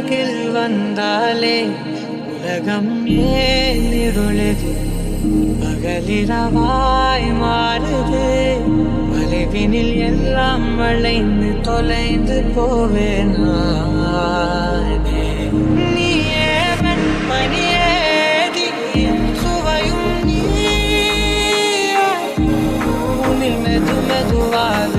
அருகில் வந்தாலே உலகம் ஏன் இருளுது? பகலிரவாய் மாறுது. வளைவினில் எல்லாம் வளைந்து தொலைந்து போவேன் நானே. நீயே வெண்மணியே, சுவையும் மெது மெதுவாக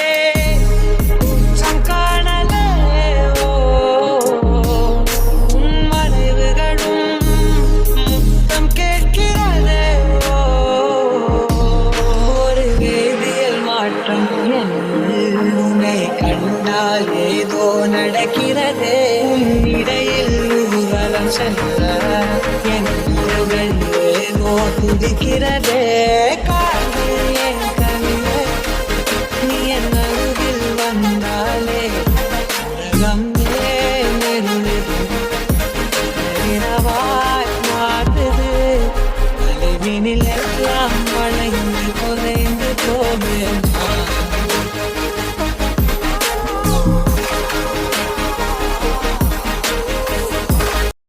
உன்னை கண்டால் ஏதோ நடக்கிறதே இடையில் ஊர்வலம் சென்ற என் உறவுகள் ஏதோ துதிக்கிறதே காதல் எல்லாம் வளைந்து போவேன்.